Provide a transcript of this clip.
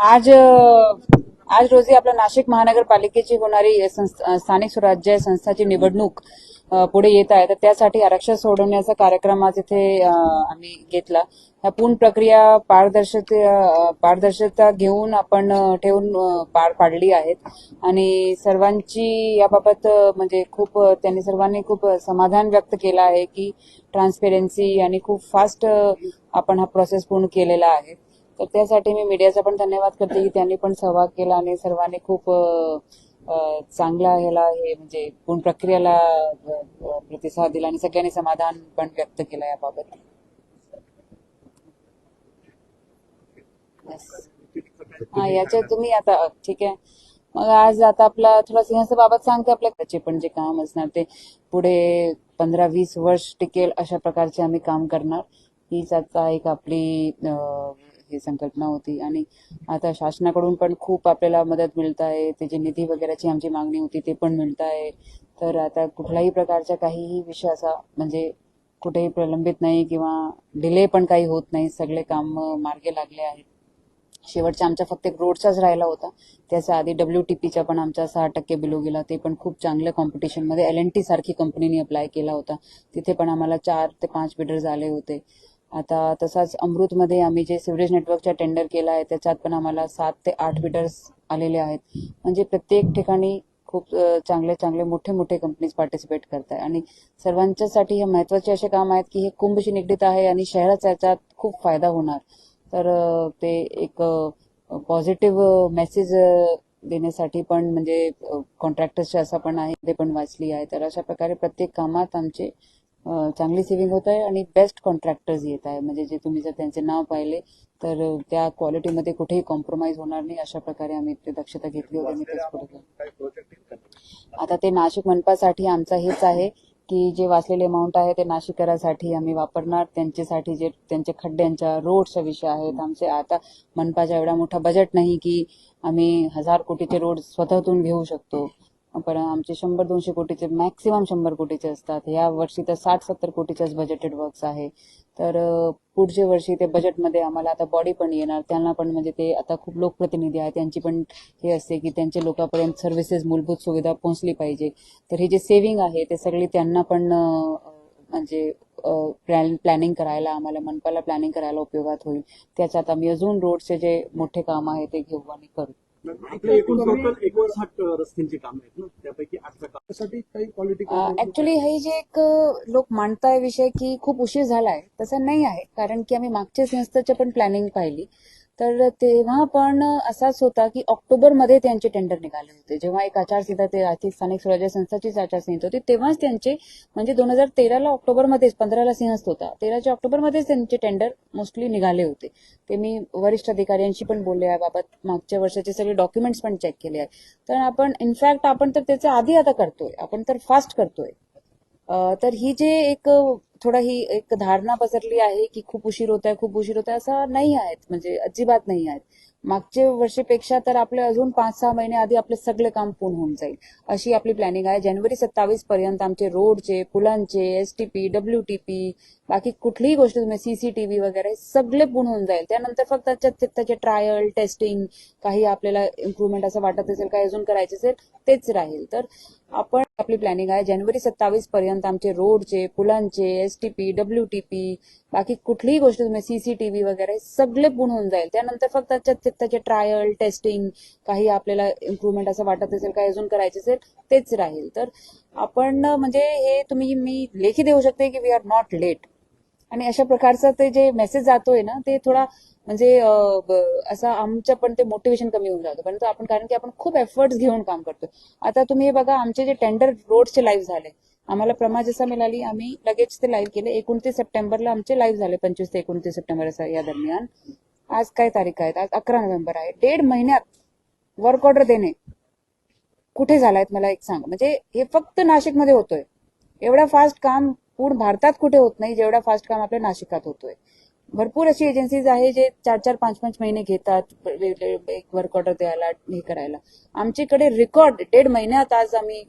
आज आज रोजी आपल्या नाशिक महानगरपालिकेची होणारी स्थानिक स्वराज्य संस्थाची निवडणूक पुढे येत आहे. तर त्यासाठी आरक्षण सोडवण्याचा कार्यक्रम आज इथे आम्ही घेतला. ह्या पूर्ण प्रक्रिया पारदर्शक पारदर्शकता घेऊन आपण ठेवून पार पाडली आहेत. आणि सर्वांची याबाबत म्हणजे खूप त्यांनी सर्वांनी खूप समाधान व्यक्त केलं आहे की ट्रान्सपेरन्सी आणि खूप फास्ट आपण हा प्रोसेस पूर्ण केलेला आहे. तर त्यासाठी मी मीडियाचा पण धन्यवाद करते की त्यांनी पण सहभाग केला आणि सर्वांनी खूप चांगला ह्याला हे म्हणजे पूर्ण प्रक्रियेला प्रतिसाद दिला आणि सगळ्यांनी समाधान पण व्यक्त केलं याबाबत. हा याच्यात तुम्ही आता ठीक आहे. मग आज आता आपला थोडा सिंहासाबाबत सांगते आपल्या त्याचे पण जे काम असणार ते. पुढे पंधरा वीस वर्ष टिकेल अशा प्रकारचे आम्ही काम करणार. हीच आता एक आपली ही संकल्पना होती. आणि आता शासनाकडून पण खूप आपल्याला मदत मिळत आहे. ते जे निधी वगैरेची आमची मागणी होती ते पण मिळत आहे. तर आता कुठल्याही प्रकारचा काहीही विषय असा म्हणजे कुठेही प्रलंबित नाही किंवा डिले पण काही होत नाही. सगळे काम मार्गे लागले आहेत. शेवटचा आमचा फक्त एक रोडचाच राहिला होता. त्याच्या आधी डब्ल्यू टी पीचा पण आमचा सहा टक्के बिलो गेला. ते पण खूप चांगल्या कॉम्पिटिशनमध्ये एल एन टी सारखी कंपनीने अप्लाय केला होता. तिथे पण आम्हाला चार ते पाच बिडर्स आले होते. आता तसाच अमृतमध्ये आम्ही जे सिवरेज नेटवर्कचा टेंडर केला आहे त्याच्यात पण आम्हाला सात ते आठ बिडर्स आलेले आहेत. म्हणजे प्रत्येक ठिकाणी खूप चांगले चांगले मोठे मोठे कंपनीज पार्टिसिपेट करत आहे आणि सर्वांच्यासाठी हे महत्त्वाचे असे काम आहेत की हे कुंभशी निगडीत आहे आणि शहराचा याच्यात खूप फायदा होणार. तर ते एक पॉझिटिव्ह मेसेज देण्यासाठी पण म्हणजे कॉन्ट्रॅक्टर्सचे असं पण आहे ते पण वाचली आहे. तर अशा प्रकारे प्रत्येक कामात आमचे चांगली सेव्हिंग होत आहे आणि बेस्ट कॉन्ट्रॅक्टर्स येत आहे. म्हणजे जे तुम्ही जर त्यांचे नाव पाहिले तर त्या क्वालिटीमध्ये कुठेही कॉम्प्रोमाइज होणार नाही अशा प्रकारे आम्ही ते दक्षता घेतली होती आता ते नाशिक मनपासाठी आमचा हेच आहे की जे वाचलेले अमाऊंट आहे ते नाशिकरासाठी आम्ही वापरणार. त्यांच्यासाठी जे त्यांच्या खड्ड्यांच्या रोडचा विषय आहेत. आमचे आता मनपाचा एवढा मोठा बजेट नाही की आम्ही हजार कोटीचे रोड स्वतःतून घेऊ शकतो. पण आमचे शंभर दोनशे कोटीचे मॅक्सिमम शंभर कोटीचे असतात. या वर्षी तर साठ सत्तर कोटीच्याच बजेटेड वर्क्स आहे. तर पुढच्या वर्षी ते बजेटमध्ये आम्हाला आता बॉडी पण येणार. त्यांना पण म्हणजे ते आता खूप लोकप्रतिनिधी आहेत. त्यांची पण हे असते की त्यांच्या लोकांपर्यंत सर्व्हिसेस मूलभूत सुविधा पोहोचली पाहिजे. तर हे जे सेव्हिंग आहे ते सगळी त्यांना पण म्हणजे प्लॅनिंग करायला आम्हाला मनपाला प्लॅनिंग करायला उपयोगात होईल. त्याच्यात आम्ही अजून रोडचे जे मोठे काम आहे ते घेऊ आणि करू. आपल्या एकूण टोटल एकोणसाठ रस्त्यांची काम आहेत ना त्यापैकी आठचं काम त्यासाठी काही क्वालिटी ऍक्च्युली हे जे एक लोक मांडताय विषय की खूप उशीर झालाय तसं नाही आहे. कारण की आम्ही मागच्या संस्थेच्या पण प्लॅनिंग पाहिली. तर तेव्हा पण असाच होता की ऑक्टोबरमध्ये त्यांचे टेंडर निघाले होते. जेव्हा एक आचारसंहिता ते आर्थिक स्थानिक स्वराज्य संस्थाचीच आचारसंहिता होती तेव्हाच त्यांचे म्हणजे दोन हजार तेराला ऑक्टोबरमध्येच पंधराला सिंहस्थ होता. तेराच्या ऑक्टोबरमध्येच त्यांचे टेंडर मोस्टली निघाले होते. ते मी वरिष्ठ अधिकाऱ्यांशी पण बोलले याबाबत मागच्या वर्षाचे सगळे डॉक्युमेंट्स पण चेक केले आहेत. तर आपण इनफॅक्ट आपण तर त्याच्या आधी आता करतोय. आपण तर फास्ट करतोय. तर ही जे एक थोडा ही एक धारणा पसरली आहे की खूप उशीर होत आहे खूप उशीर होत आहे असं नाही आहेत. म्हणजे अजिबात नाही आहेत. मागच्या वर्षीपेक्षा तर आपले अजून पाच सहा महिने आधी आपले सगळे काम पूर्ण होऊन जाईल. अशी आपली प्लॅनिंग आहे. जानेवारी सत्तावीस पर्यंत आमचे रोडचे पुलांचे एसटीपी डब्ल्यूटीपी बाकी कुठलीही गोष्ट तुम्ही सीसीटीव्ही वगैरे सगळे पूर्ण होऊन जाईल. त्यानंतर फक्त त्याच्यात त्याचे ट्रायल टेस्टिंग काही आपल्याला इम्प्रुव्हमेंट असं वाटत असेल काही अजून करायचे असेल तेच राहील. तर आपण आपली प्लॅनिंग आहे. जानेवारी सत्तावीस पर्यंत आमचे रोडचे पुलांचे एसटीपी डब्ल्यूटीपी बाकी कुठलीही गोष्ट तुम्ही सीसीटीव्ही वगैरे सगळे पूर्ण होऊन जाईल. त्यानंतर फक्त त्याच्यात त्याचे ट्रायल टेस्टिंग काही आपल्याला इम्प्रुव्हमेंट असं वाटत असेल काही अजून करायचे असेल तेच राहील. तर आपण म्हणजे हे तुम्ही मी लेखी देऊ शकते की वी आर नॉट लेट आणि अशा प्रकारचा ते जे मेसेज जातोय ना ते थोडा म्हणजे असं आमचं पण ते मोटिवेशन कमी होऊन जातं. परंतु आपण कारण की आपण खूप एफर्ट्स घेऊन काम करतो आता तुम्ही हे बघा आमचे जे टेंडर रोडचे लाईव्ह झाले. आम्हाला प्रमा जसा मिळाली आम्ही लगेच ते लाईव्ह केले. एकोणतीस सप्टेंबरला आमचे लाईव्ह झाले पंचवीस ते एकोणतीस सप्टेंबर असं या दरम्यान. आज काय तारीख आहे? आज अकरा नोव्हेंबर आहे. डेड महिन्यात वर्क ऑर्डर देणे. कुठे झालायत मला एक सांग. म्हणजे हे फक्त नाशिकमध्ये होतोय. एवढा फास्ट काम पूर्ण भारतात कुठे होत नाही जेवढा फास्ट काम आपल्या नाशिकात होतोय. भरपूर अशी एजन्सीज आहे जे चार चार पाच पाच महिने घेतात एक वर्क ऑर्डर द्यायला हे करायला. आमच्याकडे रेकॉर्ड डेड महिन्यात आज आम्ही